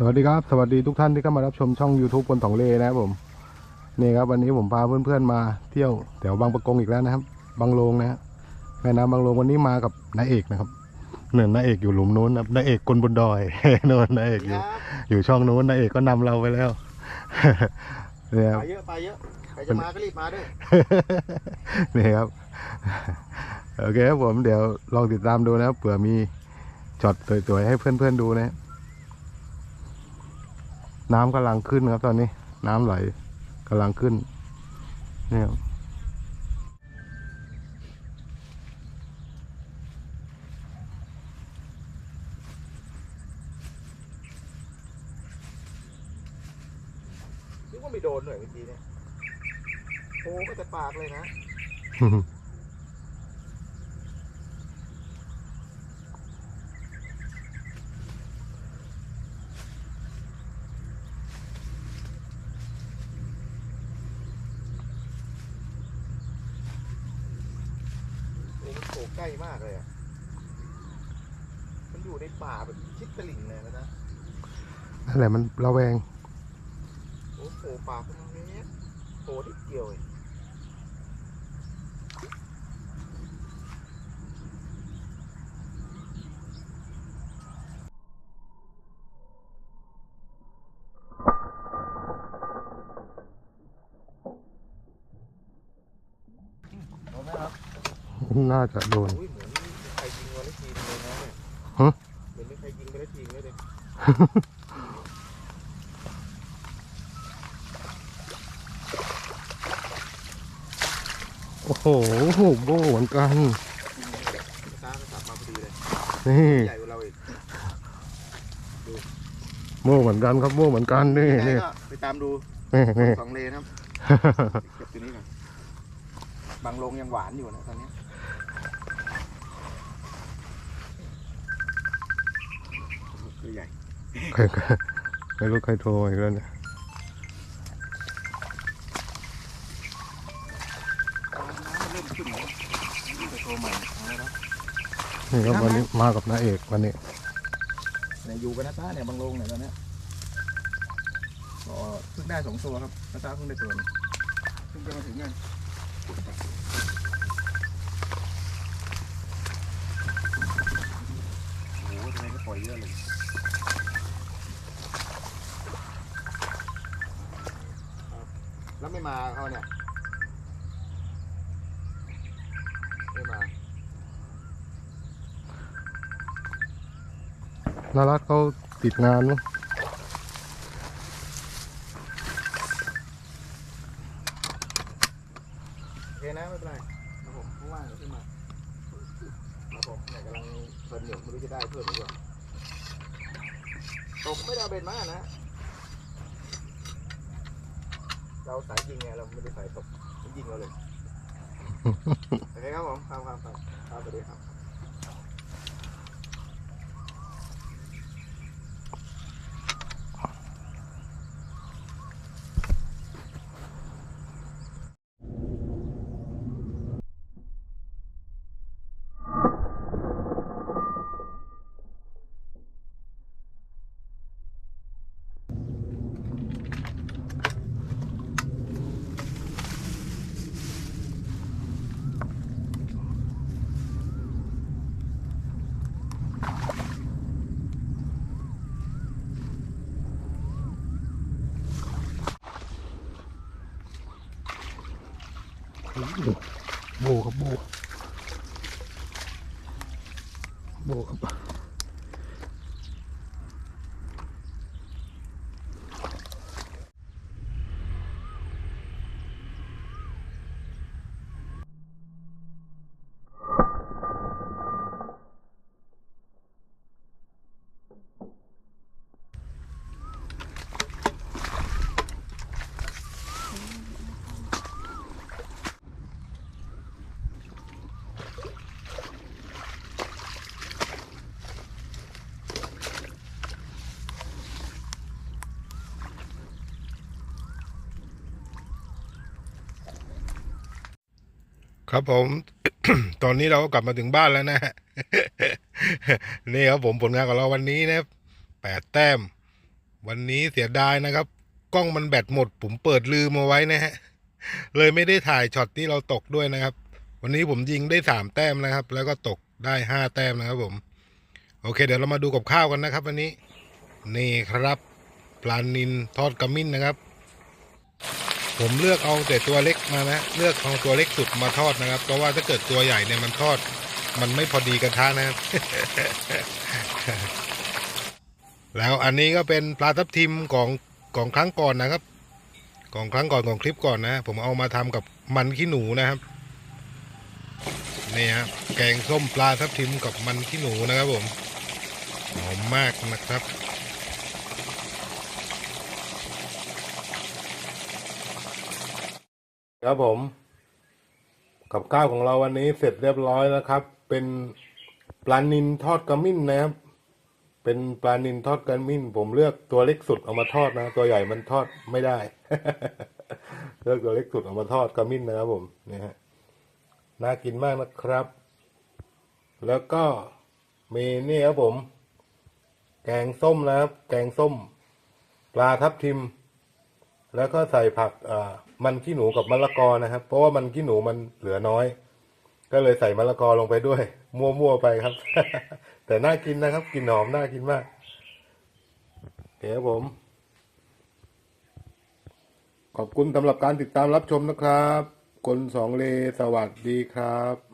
สวัสดีครับ สวัสดีทุกท่านที่เข้ามารับชมช่อง YouTube คนสองเลนะครับผม นี่ครับวันนี้ผมพาเพื่อนๆมาเที่ยวแถวบางประกงอีกแล้วนะครับ บางโลงนะฮะแม่น้ำบางโลงวันนี้มากับนายเอกนะครับหนึ่งนายเอกอยู่หลุมนู้นนะครับนายเอกคนบนดอย โน่นนายเอกอยู่อยู่ช่องนู้นนายเอกก็นำเราไปแล้ว เนี่ยครับปลาเยอะปลาเยอะใครจะมาก็รีบมาด้วย นี่ครับ โอเคครับผมเดี๋ยวลองติดตามดูนะครับเผื่อมีช็อตสวยๆให้เพื่อนๆดูนะน้ำกำลังขึ้นครับตอนนี้ น้ำไหลกำลังขึ้นเนี่ยครับ นึกว่าไม่โดนหน่อยเมื่อกี้เนี่ยโอ้ก็จะปากเลยนะ โอ้มันโผล่ใกล้มากเลยอะ มันอยู่ในป่าแบบชิดตลิ่งเลยนะจ๊ะนั่นแหละมันระแวง โอ้โผล่ปากตรงนี้โผล่นิดเดียวเองเอาไหมครับน่าจะโดน อุ้ยเหมือนมีใครยิงมาแล้วทีนึงเลยนะเนี่ยฮะ เหมือนมีใครยิงไปแล้วทีนึงเลย โอ้โหโบเหมือนกันตาก็กลับมาพอดีเลยนี่ใหญ่กว่าเราอีกโบเหมือนกันครับโบเหมือนกันนี่ใหญ่นี่ก็ไปตามดูนี่นี่สองเลนครับเก็บตัวนี้ก่อนบางลงยังหวานอยู่นะตอนนี้ตัวใหญ่ใครไม่รู้ใครโทรอีกแล้วเนี่ย ไปโทรใหม่เอาแล้วนะนี่ครับวันนี้มากับนายเอกวันนี้เนี่ยอยู่กับนาตาเนี่ยบางลงเนี่ยตอนเนี้ยก็เพิ่งได้สองตัวครับนาตาเพิ่งได้ตัวหนึ่งเพิ่งจะมาถึงเนี่ยโอ้โหทำไมก็ปล่อยเยอะเลยแล้วไม่มาเขาเนี่ย นารักเขาติดงานมั้งโอเคนะไม่เป็นไรครับผมว่างๆเดี๋ยวขึ้นมาครับผมเนี่ยกำลังเพลินอยู่ไม่รู้จะได้เพิ่มหรือเปล่าตกไม่ได้เอาเบ็ดมานะ เราสายยิงไงเราไม่ได้สายตกมันยิงเราเลย โอเคครับผมครับครับครับครับสวัสดีครับ โบครับโบโบครับ ครับผม ตอนนี้เราก็กลับมาถึงบ้านแล้วนะฮะนี่ครับผมผลงานของเราวันนี้นะแปดแต้ม วันนี้เสียดายนะครับ กล้องมันแบตหมด ผมเปิดลืมเอาไว้นะฮะ เลยไม่ได้ถ่ายช็อตที่เราตกด้วยนะครับ วันนี้ผมยิงได้สามแต้มนะครับ แล้วก็ตกได้ห้าแต้มนะครับผม โอเค เดี๋ยวเรามาดูกับข้าวกันนะครับ วันนี้ นี่ครับ ปลานินทอดกระมิ้นนะครับ ผมเลือกเอาแต่ตัวเล็กมานะ เลือกเอาตัวเล็กสุดมาทอดนะครับ เพราะว่าถ้าเกิดตัวใหญ่เนี่ยมันทอด มันไม่พอดีกระทะนะครับ แล้วอันนี้ก็เป็นปลาทับทิมของของครั้งก่อนนะครับ ของครั้งก่อนของคลิปก่อนนะ ผมเอามาทำกับมันขี้หนูนะครับนี่ฮะแกงส้มปลาทับทิมกับมันขี้หนูนะครับผมหอมมากนะครับ ครับผม กับข้าวของเราวันนี้เสร็จเรียบร้อยแล้วครับ เป็นปลานินทอดกระมิ้นนะครับ เป็นปลานินทอดกระมิ้น ผมเลือกตัวเล็กสุดเอามาทอดนะ ตัวใหญ่มันทอดไม่ได้ เลือกตัวเล็กสุดเอามาทอดกระมิ้นนะครับผมนี่ฮะน่ากินมากนะครับ แล้วก็มีนี่ครับผม แกงส้มนะครับ แกงส้ม ปลาทับทิม แล้วก็ใส่ผักมันขี้หนูกับมะละกอนะครับ เพราะว่ามันขี้หนูมันเหลือน้อย ก็เลยใส่มะละกอลงไปด้วย มั่วๆไปครับ แต่น่ากินนะครับกลินหอมน่ากินมากเดี๋ยวผม ขอบคุณสำหรับการติดตามรับชมนะครับ คนสองเลสวัสดีครับ